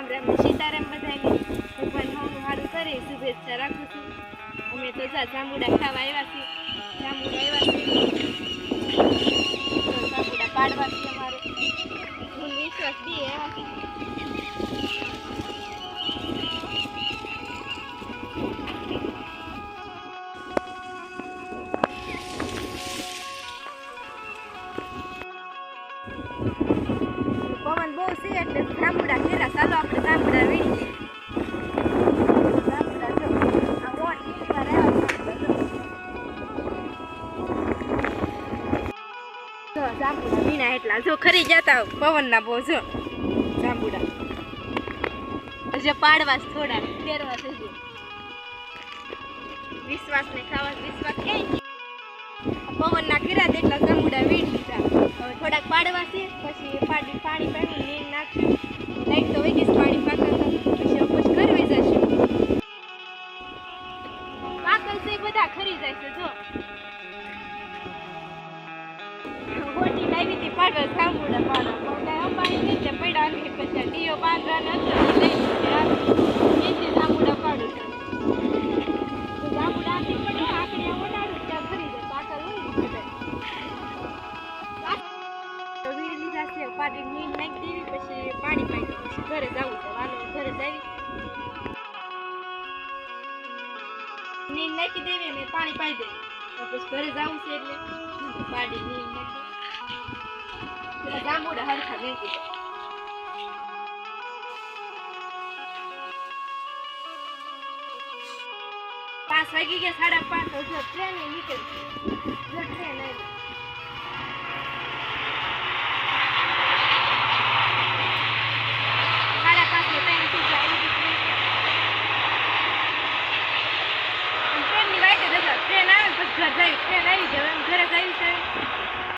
રામ રામ સીતારામ બધાને ભગવાન હોનું સારું કરે, શુભેચ્છા રાખું છું. અમે તો જા જાંબુડા ખાવા આવ્યા છીએ. જાંબુડા આવ્યા છીએ. જાંબુડા પાડવા છીએ અમારે. વિશ્વાસ બી આવ્યા જો એટલા ખરી જતા પવનના બહુ જો જાંબુડા હજી પાડવા થોડા ફેરવા થઈ વિશ્વાસ ને ખાવા વિશ્વાસ પવનના ખીરા તેટલા જાંબુડા વીણ લીધા. હવે થોડાક પાડવા છે, પછી પાડી પાણી પાડ્યું નીર નાખ્યું લાઈટ તો છે બધા ખરી જાય જો. હોટી લાવી હતી, પાડવા સાંભળા પાડવા પણ અંબાણી નીચે પડ્યા નહીં પછી ડીઓ બાંધવાનો હતો એ લઈ લીધી એથી પાડું છું. તો આથી પડે આકડી ઓડાડું ત્યાં તો છે પાડી મીન નાખી દેવી પછી પાણી પાઈ નીંદ નાખી દેવી અને પાણી પાઈ દેવી. પછી ઘરે જવું છે એટલે પાડી નીંદ નાખી જાંબુડા હરખા મેકી દો પાંચ વાગી ગયા, સાડા પાંચ. હજુ ટ્રેન નીકળી ટ્રેન આવી સાડા પાંચ ને ત્રણથી જાય એવી ટ્રેન ટ્રેનની વાઈટ જ હતા ને હવે એમ ઘરે જાય છે.